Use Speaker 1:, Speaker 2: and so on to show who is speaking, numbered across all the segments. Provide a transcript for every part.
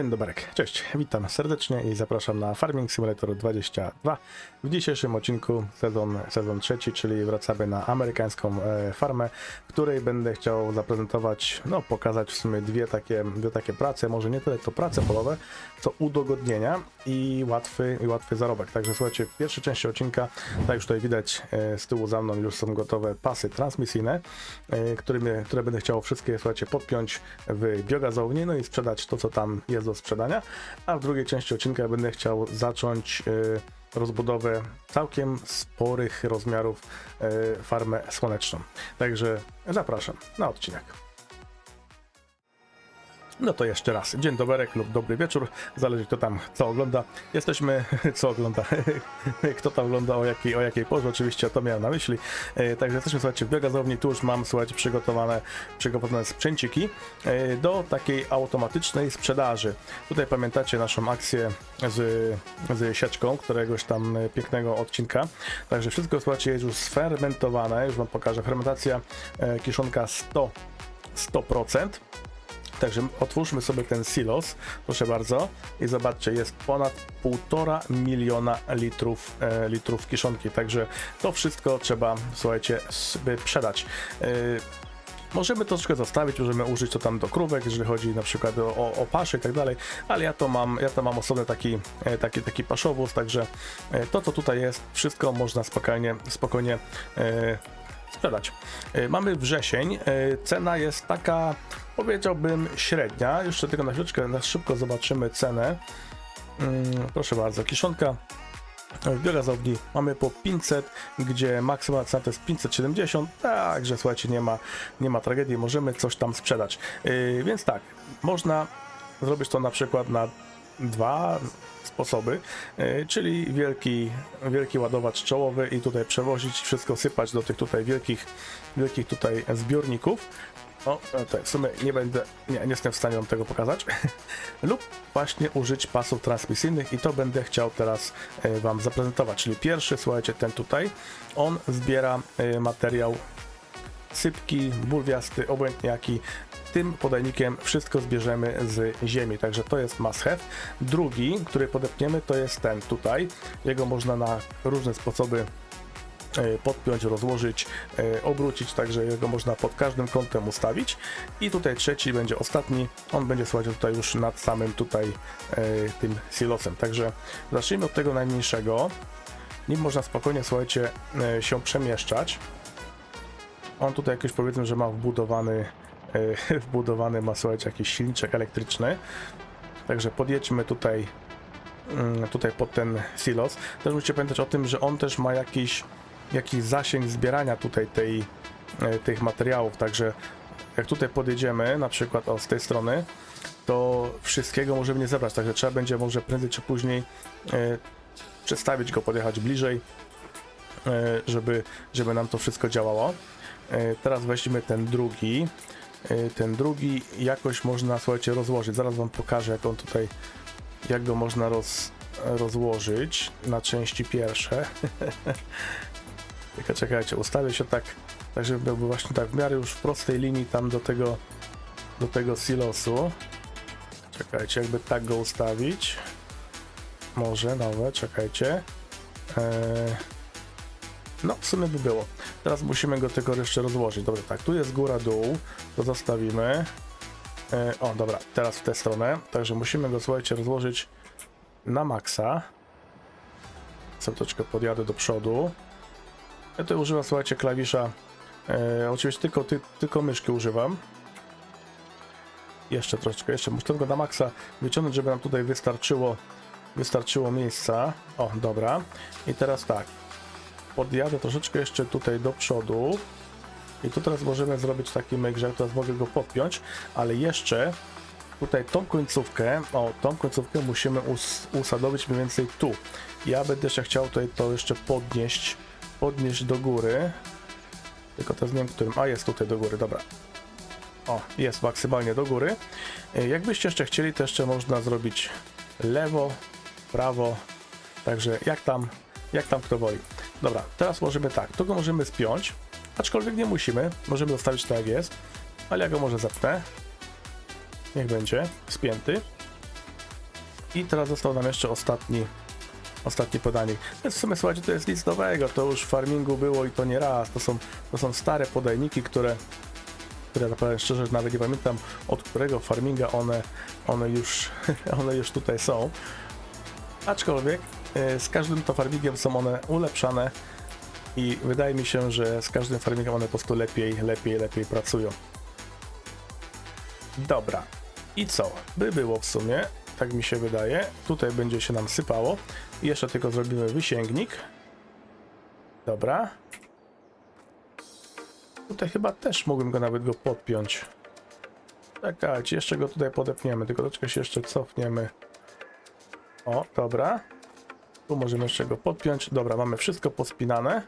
Speaker 1: Dzień dobry, cześć, witam serdecznie i zapraszam na Farming Simulator 22. W dzisiejszym odcinku sezon, sezon trzeci, czyli wracamy na amerykańską e, farmę, w której będę chciał zaprezentować, no pokazać w sumie dwie takie, dwie takie prace, może nie tyle to prace polowe, co udogodnienia i łatwy, i łatwy zarobek. Także słuchajcie, w pierwszej części odcinka, tak już tutaj widać e, z tyłu za mną już są gotowe pasy transmisyjne, e, którymi, które będę chciał wszystkie, słuchajcie, podpiąć w biogazowni, no i sprzedać to, co tam jest do sprzedania, a w drugiej części odcinka będę chciał zacząć e, rozbudowę całkiem sporych rozmiarów farmę słoneczną. Także zapraszam na odcinek. No to jeszcze raz. Dzień dobry lub dobry wieczór. Zależy kto tam co ogląda. Jesteśmy, co ogląda, kto tam ogląda o jakiej, o jakiej porze, oczywiście to miałem na myśli. E, Także jesteśmy, słuchajcie, w biogazowni. Tu już mam, słuchajcie, przygotowane, przygotowane sprzęciki e, do takiej automatycznej sprzedaży. Tutaj pamiętacie naszą akcję z, z sieczką, któregoś tam pięknego odcinka. Także wszystko, słuchajcie, jest już sfermentowane. Już wam pokażę. Fermentacja kiszonka 100 100%. Także otwórzmy sobie ten silos, proszę bardzo, i zobaczcie, jest ponad 1,5 miliona litrów, e, litrów kiszonki, także to wszystko trzeba, słuchajcie, sobie przedać. E, Możemy troszkę zostawić, możemy użyć to tam do krówek, jeżeli chodzi na przykład o, o, o pasze i tak dalej, ale ja to mam, ja to mam osobny taki, e, taki, taki paszowóz, także e, to co tutaj jest, wszystko można spokojnie, spokojnie e, sprzedać. E, Mamy wrzesień, e, cena jest taka, powiedziałbym, średnia. Jeszcze tylko na chwileczkę, na szybko zobaczymy cenę. Mm, Proszę bardzo, kiszonka w biogazowni mamy po 500, gdzie maksymalna cena to jest 570, także słuchajcie, nie ma, nie ma tragedii, możemy coś tam sprzedać. Yy, więc tak, można zrobić to na przykład na dwa sposoby, yy, czyli wielki, wielki ładowacz czołowy i tutaj przewozić, wszystko sypać do tych tutaj wielkich, wielkich tutaj zbiorników. O, tutaj w sumie nie będę, nie, nie jestem w stanie wam tego pokazać. Lub właśnie użyć pasów transmisyjnych i to będę chciał teraz e, wam zaprezentować. Czyli pierwszy, słuchajcie, ten tutaj, on zbiera e, materiał sypki, bulwiasty, obłędniaki. Tym podajnikiem wszystko zbierzemy z ziemi, także to jest must have. Drugi, który podepniemy, to jest ten tutaj. Jego można na różne sposoby e, podpiąć, rozłożyć, e, obrócić, także jego można pod każdym kątem ustawić. I tutaj trzeci będzie ostatni, on będzie słuchajcie tutaj już nad samym tutaj e, tym silosem. Także zacznijmy od tego najmniejszego. Nim można spokojnie, słuchajcie, e, się przemieszczać. On tutaj jakoś powiedzmy, że ma wbudowany, e, wbudowany ma słuchajcie jakiś silniczek elektryczny. Także podjedźmy tutaj mm, tutaj pod ten silos. Też musicie pamiętać o tym, że on też ma jakiś, jakiś zasięg zbierania tutaj tej, e, tych materiałów, także jak tutaj podjedziemy, na przykład o z tej strony, to wszystkiego możemy nie zebrać, także trzeba będzie może prędzej czy później e, przestawić go, podjechać bliżej, e, żeby, żeby nam to wszystko działało. E, teraz weźmy ten drugi. E, Ten drugi jakoś można, słuchajcie, rozłożyć. Zaraz wam pokażę, jak on tutaj, jak go można roz, rozłożyć na części pierwsze. Czekajcie, ustawię się tak, tak żeby był właśnie tak w miarę już w prostej linii tam do tego, do tego silosu. Czekajcie, jakby tak go ustawić. Może nawet, czekajcie. Eee, no, w sumie by było. Teraz musimy go tylko jeszcze rozłożyć. Dobra, tak, tu jest góra, dół, to zostawimy. E, o, dobra, teraz w tę stronę. Także musimy go, słuchajcie, rozłożyć na maksa. Sobie troszeczkę podjadę do przodu. Ja tutaj używam, słuchajcie, klawisza. E, oczywiście tylko, ty, tylko myszki używam. Jeszcze troszeczkę, jeszcze muszę go na maksa wyciągnąć, żeby nam tutaj wystarczyło, wystarczyło miejsca. O, dobra. I teraz tak, podjadę troszeczkę jeszcze tutaj do przodu. I tu teraz możemy zrobić taki myk, że teraz mogę go podpiąć, ale jeszcze tutaj tą końcówkę, o, tą końcówkę musimy us usadowić mniej więcej tu. Ja będę jeszcze chciał tutaj to jeszcze podnieść, podnieść do góry. Tylko teraz nie wiem, którym, a jest tutaj do góry, dobra. O, jest maksymalnie do góry. E, Jakbyście jeszcze chcieli, to jeszcze można zrobić lewo, prawo, także jak tam, jak tam kto woli. Dobra, teraz możemy tak, tu go możemy spiąć, aczkolwiek nie musimy, możemy zostawić tak jak jest, ale ja go może zepnę. Niech będzie spięty. I teraz został nam jeszcze ostatni, ostatni podajnik. Więc w sumie słuchajcie, to jest nic nowego, to już w farmingu było i to nie raz. To są, to są stare podajniki, które, które naprawdę szczerze nawet nie pamiętam od którego farminga one, one, już, one już tutaj są. Aczkolwiek e, z każdym to farmingiem są one ulepszane i wydaje mi się, że z każdym farmingiem one po prostu lepiej, lepiej, lepiej pracują. Dobra. I co? By było w sumie, tak mi się wydaje. Tutaj będzie się nam sypało. Jeszcze tylko zrobimy wysięgnik. Dobra. Tutaj chyba też mógłbym go nawet go podpiąć. Czekajcie, jeszcze go tutaj podepniemy, tylko troszeczkę się jeszcze cofniemy. O, dobra. Tu możemy jeszcze go podpiąć. Dobra, mamy wszystko pospinane.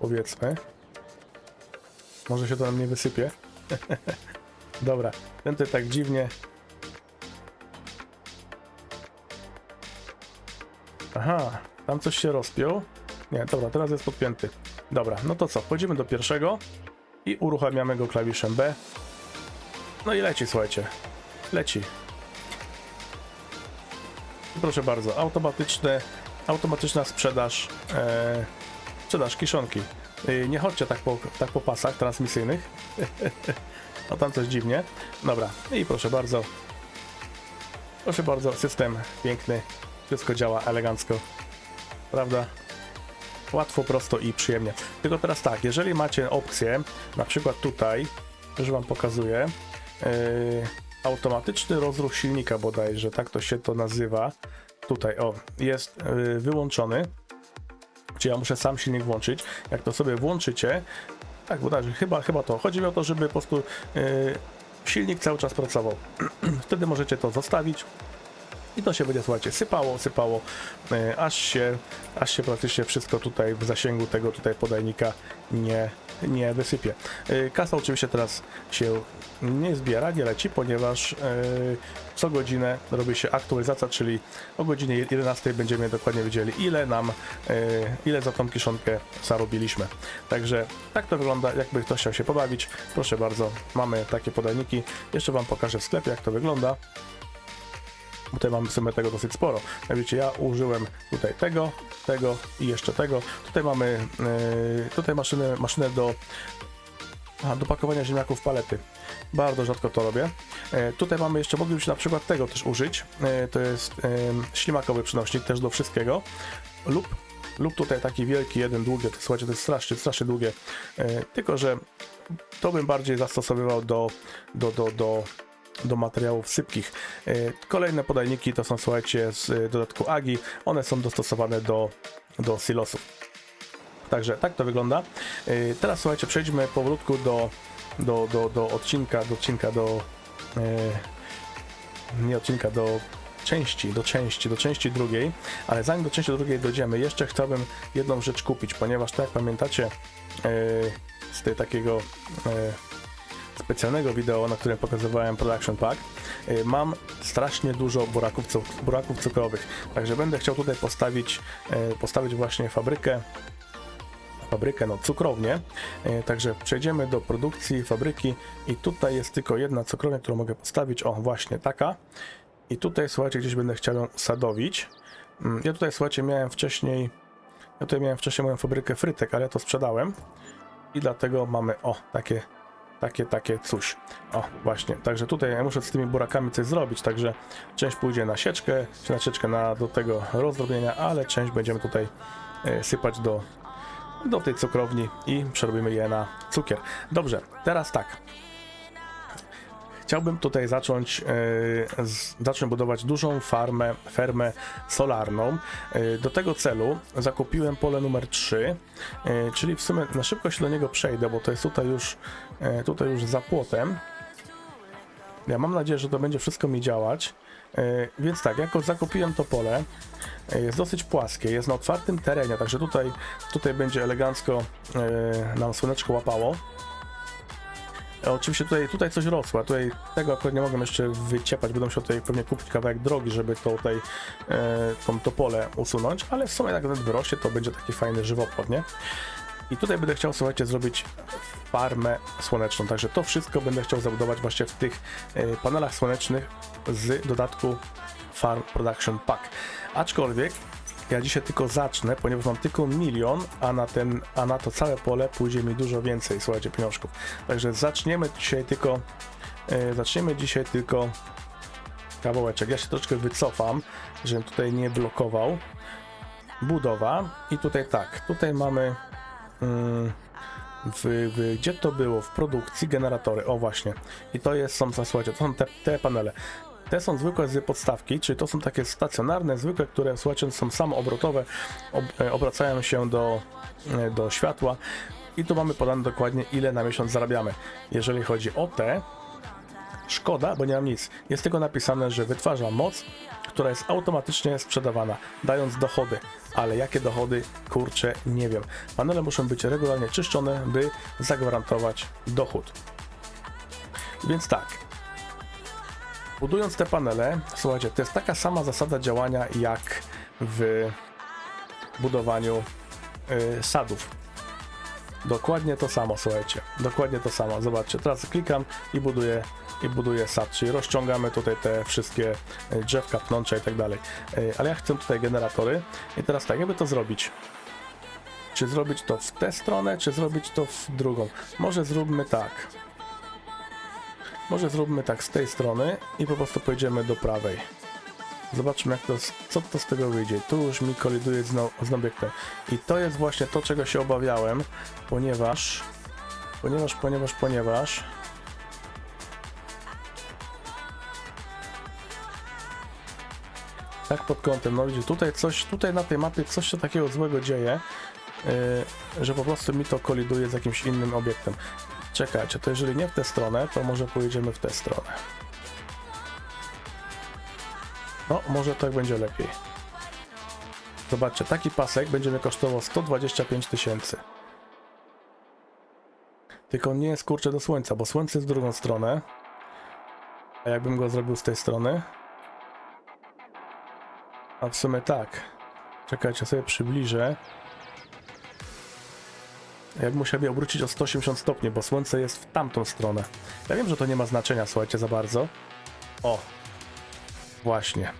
Speaker 1: Powiedzmy. Może się to nam nie wysypie. Dobra, ten tutaj tak dziwnie. Aha, tam coś się rozpiął. Nie, dobra, teraz jest podpięty. Dobra, no to co, wchodzimy do pierwszego i uruchamiamy go klawiszem B. No i leci, słuchajcie. Leci. Proszę bardzo, automatyczne, automatyczna sprzedaż, e, sprzedaż kiszonki. E, nie chodźcie tak po, tak po pasach transmisyjnych. No tam coś dziwnie. Dobra, i proszę bardzo. Proszę bardzo, system piękny. Wszystko działa elegancko. Prawda? Łatwo, prosto i przyjemnie. Tylko teraz tak, jeżeli macie opcję, na przykład tutaj, już wam pokazuję, yy, automatyczny rozruch silnika bodajże, tak to się to nazywa. Tutaj, o, jest yy, wyłączony. Czy ja muszę sam silnik włączyć. Jak to sobie włączycie, tak, bodajże, chyba, chyba to. Chodzi mi o to, żeby po prostu yy, silnik cały czas pracował. Wtedy możecie to zostawić. I to się będzie, słuchajcie, sypało, sypało, yy, aż się, aż się praktycznie wszystko tutaj w zasięgu tego tutaj podajnika nie, nie wysypie. Yy, kasa oczywiście teraz się nie zbiera, nie leci, ponieważ yy, co godzinę robi się aktualizacja, czyli o godzinie 11 będziemy dokładnie wiedzieli, ile nam, ile za tą kiszonkę zarobiliśmy. Także tak to wygląda, jakby ktoś chciał się pobawić, proszę bardzo, mamy takie podajniki. Jeszcze Wam pokażę w sklepie, jak to wygląda. Tutaj mamy w sumie tego dosyć sporo. Jak widzicie, ja użyłem tutaj tego, tego i jeszcze tego. Tutaj mamy yy, tutaj maszynę, maszynę do, a, do pakowania ziemniaków w palety. Bardzo rzadko to robię. E, tutaj mamy jeszcze, moglibyśmy na przykład tego też użyć. E, to jest e, ślimakowy przynośnik też do wszystkiego. Lub, lub tutaj taki wielki, jeden długi. Słuchajcie, to jest strasznie, strasznie długie. E, tylko, że to bym bardziej zastosowywał do, do, do, do do materiałów sypkich. E, Kolejne podajniki to są, słuchajcie, z e, dodatku Agi. One są dostosowane do, do silosów. Także tak to wygląda. E, Teraz, słuchajcie, przejdźmy powolutku do, do, do, do odcinka, do odcinka, do... Nie odcinka, do części, do części, do części drugiej, ale zanim do części drugiej dojdziemy, jeszcze chciałbym jedną rzecz kupić, ponieważ tak jak pamiętacie z tej takiego specjalnego wideo, na którym pokazywałem Production Pack, y, mam strasznie dużo buraków, buraków cukrowych. Także będę chciał tutaj postawić, y, postawić właśnie fabrykę, fabrykę, no cukrownię. Y, Także przejdziemy do produkcji fabryki i tutaj jest tylko jedna cukrownia, którą mogę postawić. O, właśnie taka. I tutaj, słuchajcie, gdzieś będę chciał ją sadowić. Mm, Ja tutaj, słuchajcie, miałem wcześniej, ja tutaj miałem wcześniej moją fabrykę frytek, ale ja to sprzedałem. I dlatego mamy, o, takie takie, takie coś. O, właśnie. Także tutaj ja muszę z tymi burakami coś zrobić, także część pójdzie na sieczkę, na sieczkę na, do tego rozdrobnienia, ale część będziemy tutaj e, sypać do, do tej cukrowni i przerobimy je na cukier. Dobrze, teraz tak. Chciałbym tutaj zacząć, e, z, zacząć budować dużą farmę, fermę solarną. E, do tego celu zakupiłem pole numer 3, e, czyli w sumie na szybko się do niego przejdę, bo to jest tutaj już, tutaj już za płotem. Ja mam nadzieję, że to będzie wszystko mi działać. Więc tak, jako zakupiłem to pole, jest dosyć płaskie, jest na otwartym terenie, także tutaj, tutaj będzie elegancko nam słoneczko łapało. E, Oczywiście tutaj, tutaj coś a tutaj tego akurat nie mogę jeszcze wyciepać, będę musiał tutaj pewnie kupić kawałek drogi, żeby to tutaj e, tą, to pole usunąć, ale w sumie jak nawet wyrośnie, to będzie taki fajny żywopłot, nie? I tutaj będę chciał, słuchajcie, zrobić farmę słoneczną, także to wszystko będę chciał zabudować właśnie w tych e, panelach słonecznych z dodatku Farm Production Pack. Aczkolwiek ja dzisiaj tylko zacznę, ponieważ mam tylko milion, a na, ten, a na to całe pole pójdzie mi dużo więcej, słuchajcie, pieniążków. Także zaczniemy dzisiaj tylko, e, zaczniemy dzisiaj tylko kawałeczek. Ja się troszkę wycofam, żebym tutaj nie blokował. Budowa i tutaj tak, tutaj mamy mm, w, w, gdzie to było? W produkcji generatory, o właśnie. I to jest, są, słuchajcie, to są te, te panele. Te są zwykłe z podstawki, czyli to są takie stacjonarne, zwykłe, które słuchajcie, są samoobrotowe, ob, e, obracają się do, e, do światła i tu mamy podane dokładnie ile na miesiąc zarabiamy. Jeżeli chodzi o te, szkoda, bo nie mam nic. Jest tylko napisane, że wytwarza moc, która jest automatycznie sprzedawana, dając dochody. Ale jakie dochody? Kurczę, nie wiem. Panele muszą być regularnie czyszczone, by zagwarantować dochód. Więc tak, Budując te panele, słuchajcie, to jest taka sama zasada działania jak w budowaniu y, sadów. Dokładnie to samo, słuchajcie. Dokładnie to samo. Zobaczcie, teraz klikam i buduję i buduję sad, czyli rozciągamy tutaj te wszystkie y, drzewka, pnącza i tak dalej. Y, Ale ja chcę tutaj generatory i teraz tak, jakby to zrobić? Czy zrobić to w tę stronę, czy zrobić to w drugą? Może zróbmy tak. Może zróbmy tak z tej strony i po prostu pojedziemy do prawej. Zobaczmy jak to, co to z tego wyjdzie. Tu już mi koliduje z, no, z obiektem. I to jest właśnie to, czego się obawiałem, ponieważ, ponieważ, ponieważ, ponieważ... Tak pod kątem, no widzicie, tutaj coś, tutaj na tej mapie coś się takiego złego dzieje, yy, że po prostu mi to koliduje z jakimś innym obiektem. Czekajcie, to jeżeli nie w tę stronę, to może pojedziemy w tę stronę. No, może tak będzie lepiej. Zobaczcie, taki pasek będzie mnie kosztował 125 tysięcy. Tylko nie jest kurczę do słońca, bo słońce jest w drugą stronę. A jakbym go zrobił z tej strony? A w sumie tak. Czekajcie, sobie przybliżę. Jak musiałby obrócić o 180 stopni, bo słońce jest w tamtą stronę. Ja wiem, że to nie ma znaczenia, słuchajcie, za bardzo. O! Właśnie.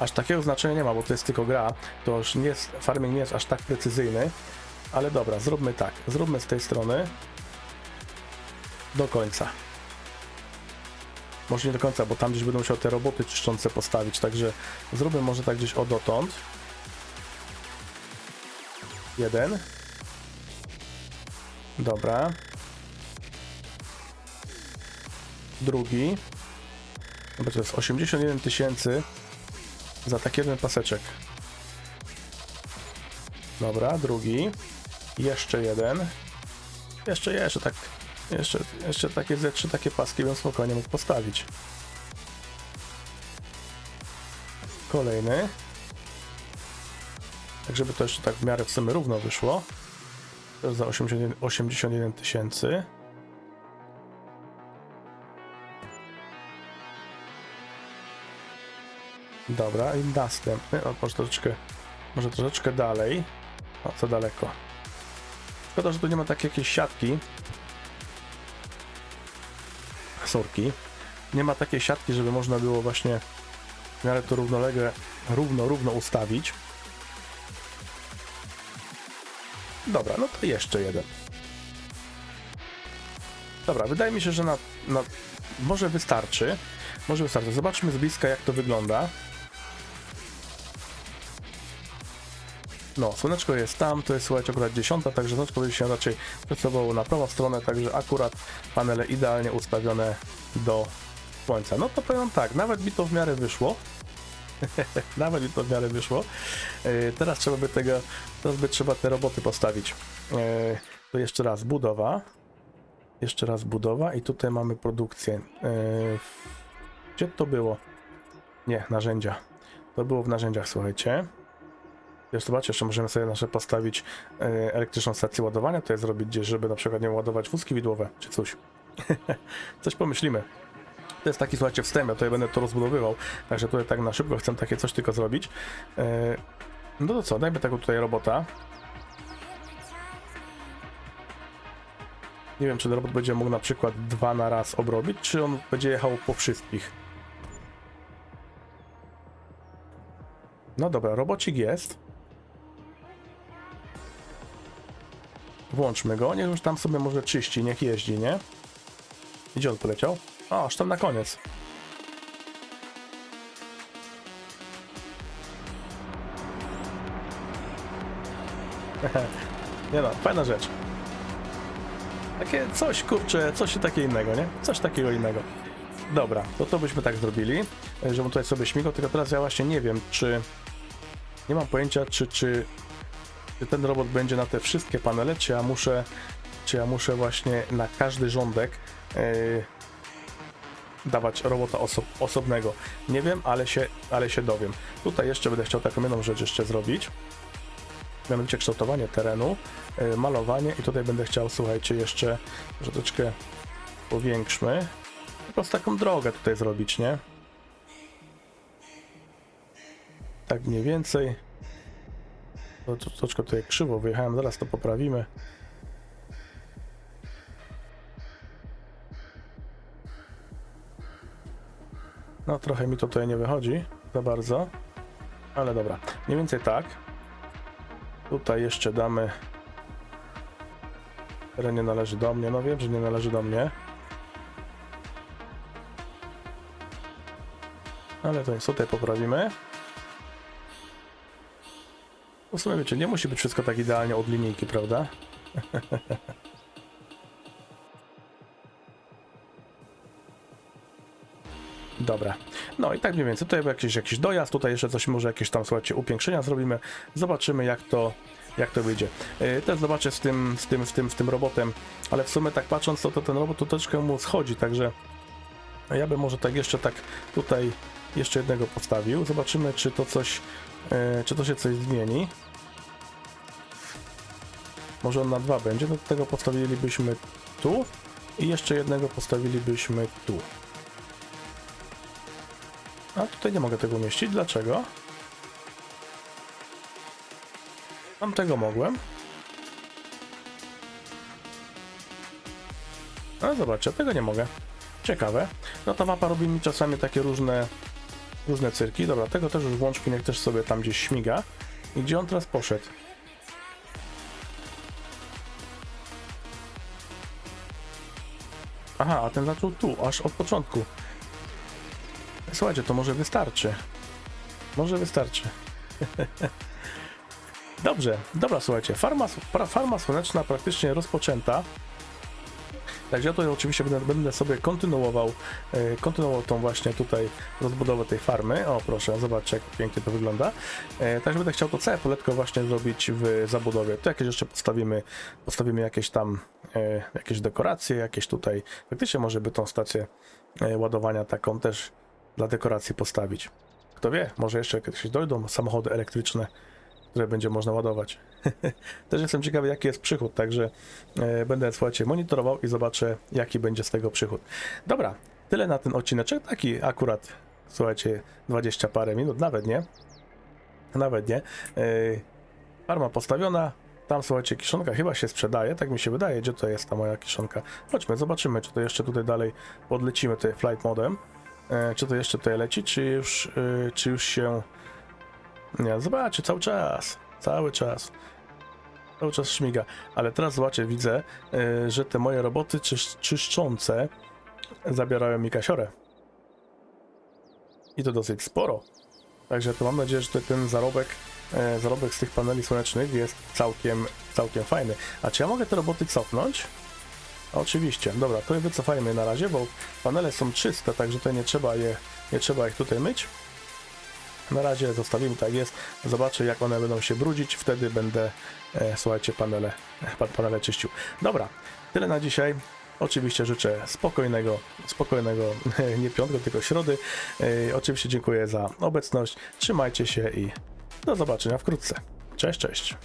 Speaker 1: Aż takiego znaczenia nie ma, bo to jest tylko gra. To już nie jest, farming nie jest aż tak precyzyjny. Ale dobra, zróbmy tak. Zróbmy z tej strony. Do końca. Może nie do końca, bo tam gdzieś będą musiał te roboty czyszczące postawić, także zróbmy może tak gdzieś o dotąd. Jeden. Dobra. Drugi. Dobra, to jest 81 tysięcy za taki jeden paseczek. Dobra, drugi. Jeszcze jeden. Jeszcze, jeszcze tak. Jeszcze, jeszcze takie ze trzy takie paski bym spokojnie mógł postawić. Kolejny. Tak, żeby to jeszcze tak w miarę w sumie równo wyszło. Jest za 81 81 tysięcy. Dobra, i następny. O, może troszeczkę, może troszeczkę dalej. O, co daleko. Szkoda, że tu nie ma takiej jakiejś siatki. Sorki. Nie ma takiej siatki, żeby można było właśnie w miarę to równolegle, równo, równo ustawić. Dobra, no to jeszcze jeden. Dobra, wydaje mi się, że na, na może wystarczy. Może wystarczy. Zobaczmy z bliska, jak to wygląda. No, słoneczko jest tam, to jest słuchajcie akurat 10, także słoneczko będzie się raczej pracowało na prawą stronę, także akurat panele idealnie ustawione do słońca. No to powiem tak, nawet mi to w miarę wyszło. Nawet mi to w miarę wyszło. E, Teraz trzeba by tego, teraz by trzeba te roboty postawić. E, To jeszcze raz budowa. Jeszcze raz budowa i tutaj mamy produkcję. E, Gdzie to było? Nie, narzędzia. To było w narzędziach, słuchajcie. Jeszcze zobaczcie, jeszcze możemy sobie nasze postawić elektryczną stację ładowania, to jest zrobić gdzieś, żeby na przykład nie ładować wózki widłowe, czy coś. coś pomyślimy. To jest taki, słuchajcie, wstęp, ja tutaj będę to rozbudowywał, także tutaj tak na szybko chcę takie coś tylko zrobić. E, No to co, dajmy tego tutaj robota. Nie wiem, czy ten robot będzie mógł na przykład dwa na raz obrobić, czy on będzie jechał po wszystkich. No dobra, robocik jest. Włączmy go, niech już tam sobie może czyści, niech jeździ, nie? Gdzie on poleciał? O, aż tam na koniec. nie no, fajna rzecz. Takie coś, kurczę, coś takie innego, nie? Coś takiego innego. Dobra, to to byśmy tak zrobili, żebym tutaj sobie śmigał, tylko teraz ja właśnie nie wiem, czy... Nie mam pojęcia, czy, czy, czy ten robot będzie na te wszystkie panele, czy ja muszę, czy ja muszę właśnie na każdy rządek yy, dawać robota oso osobnego. Nie wiem, ale się, ale się dowiem. Tutaj jeszcze będę chciał taką jedną rzecz jeszcze zrobić. Mianowicie kształtowanie terenu, yy, malowanie i tutaj będę chciał, słuchajcie, jeszcze troszeczkę powiększmy. Po prostu taką drogę tutaj zrobić, nie? Tak mniej więcej. To, troszkę tutaj krzywo wyjechałem, zaraz to poprawimy. No trochę mi to tutaj nie wychodzi za bardzo, ale dobra, mniej więcej tak. Tutaj jeszcze damy... Teren nie należy do mnie, no wiem, że nie należy do mnie. Ale to jest tutaj poprawimy. W sumie wiecie, nie musi być wszystko tak idealnie od linijki, prawda? Dobra. No i tak mniej więcej. Tutaj był jakiś, jakiś dojazd, tutaj jeszcze coś może jakieś tam, słuchajcie, upiększenia zrobimy. Zobaczymy jak to, jak to wyjdzie. Yy, też zobaczę z tym, z tym, z tym, z tym robotem, ale w sumie tak patrząc, to, to ten robot tu troszeczkę mu schodzi, także ja bym może tak jeszcze tak tutaj jeszcze jednego postawił. Zobaczymy, czy to coś, yy, czy to się coś zmieni. Może on na dwa będzie, do tego postawilibyśmy tu i jeszcze jednego postawilibyśmy tu. A tutaj nie mogę tego umieścić. Dlaczego? Tam tego mogłem. No zobaczcie, tego nie mogę. Ciekawe. No ta mapa robi mi czasami takie różne różne cyrki. Dobra, tego też już włączki, niech też sobie tam gdzieś śmiga. I gdzie on teraz poszedł? Aha, a ten zaczął tu, aż od początku. Słuchajcie, to może wystarczy. Może wystarczy. Dobrze, dobra, słuchajcie, farma, farma słoneczna praktycznie rozpoczęta. Także ja tutaj oczywiście będę, będę sobie kontynuował, e, kontynuował tą właśnie tutaj rozbudowę tej farmy. O proszę, zobaczcie jak pięknie to wygląda. E, także będę chciał to całe poletko właśnie zrobić w zabudowie. Tu jakieś jeszcze postawimy, postawimy jakieś tam, e, jakieś dekoracje, jakieś tutaj, faktycznie może by tą stację ładowania taką też dla dekoracji postawić. Kto wie, może jeszcze kiedyś dojdą samochody elektryczne, które będzie można ładować. Też jestem ciekawy, jaki jest przychód, także e, będę, słuchajcie, monitorował i zobaczę, jaki będzie z tego przychód. Dobra, tyle na ten odcineczek, taki akurat, słuchajcie, 20 parę minut, nawet nie. Nawet nie. E, farma postawiona, tam, słuchajcie, kiszonka chyba się sprzedaje, tak mi się wydaje, gdzie to jest ta moja kiszonka. Chodźmy, zobaczymy, czy to jeszcze tutaj dalej podlecimy tutaj flight modem. E, czy to jeszcze tutaj leci, czy już, e, czy już się... Nie, zobaczcie, cały czas, cały czas. Cały czas śmiga, ale teraz zobaczcie, widzę, e, że te moje roboty czysz, czyszczące zabierają mi kasiorę. I to dosyć sporo. Także to mam nadzieję, że te- ten zarobek, zarobek z tych paneli słonecznych jest całkiem, całkiem fajny. A czy ja mogę te roboty cofnąć? Oczywiście, dobra, to je wycofajmy na razie, bo panele są czyste, także tutaj nie trzeba je, nie trzeba ich tutaj myć. Na razie zostawimy tak jest, zobaczę jak one będą się brudzić, wtedy będę, e, słuchajcie, panele, pa- panele czyścił. Dobra, tyle na dzisiaj. Oczywiście życzę spokojnego, spokojnego, nie piątku, tylko środy. E, oczywiście dziękuję za obecność, trzymajcie się i do zobaczenia wkrótce. Cześć, cześć.